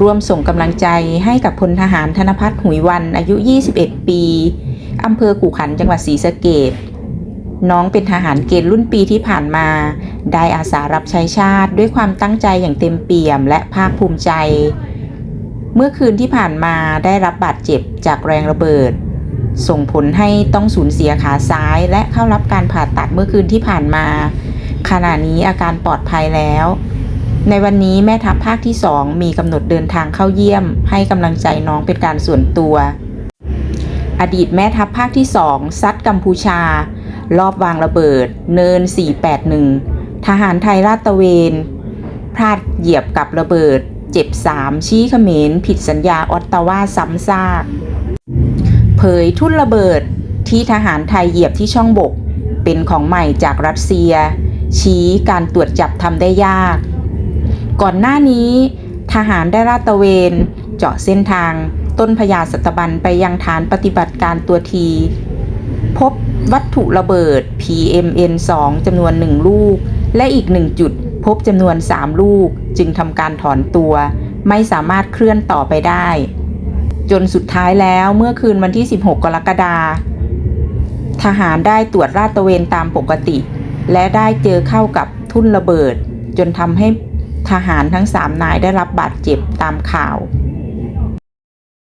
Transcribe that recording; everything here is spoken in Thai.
ร่วมส่งกำลังใจให้กับพลทหารธนพัฒน์หุยวันอายุ 21 ปีอำเภอขู่ขันจังหวัดศรีสะเกดน้องเป็นทหารเกณฑ์รุ่นปีที่ผ่านมา ได้อาสารับใช้ชาติด้วยความตั้งใจอย่างเต็มเปี่ยมและภาคภูมิใจ เมื่อคืนที่ผ่านมาได้รับบาดเจ็บจากแรงระเบิด ส่งผลให้ต้องสูญเสียขาซ้าย และเข้ารับการผ่าตัดเมื่อคืนที่ผ่านมา ขณะนี้อาการปลอดภัยแล้ว ในวันนี้แม่ทัพภาคที่ 2 มีกำหนดเดินทางเข้าเยี่ยม ให้กำลังใจน้องเป็นการส่วนตัว อดีตแม่ทัพภาคที่ 2 ซัดกัมพูชา รอบวางระเบิด เนิน 481 ทหารไทยลาดตระเวน พลาดเหยียบกับระเบิด เจ็บ 3 ชี้เขมร ผิดสัญญาออตตาวาซ้ำซาก เผยทุ่นระเบิดที่ทหารไทยเหยียบที่ช่องบก เป็นของใหม่จากรัสเซีย ชี้การตรวจจับทำได้ยาก ก่อนหน้านี้ ทหารได้ลาดตระเวน เจาะเส้นทาง ต้นพญาสัตบันไปยังฐานปฏิบัติการตัวที พบวัตถุระเบิด PMN2 จำนวน 1 ลูก และอีก 1 จุด พบจำนวน 3 ลูก จึงทำการถอนตัว ไม่สามารถเคลื่อนต่อไปได้ จนสุดท้ายแล้วเมื่อคืนวันที่ 16 กรกฎาทหารได้ตรวจราดตระเวนตามปกติ และได้เจอเข้ากับทุ่นระเบิด จนทำให้ ทหารทั้ง 3 นายได้รับบาดเจ็บตามข่าว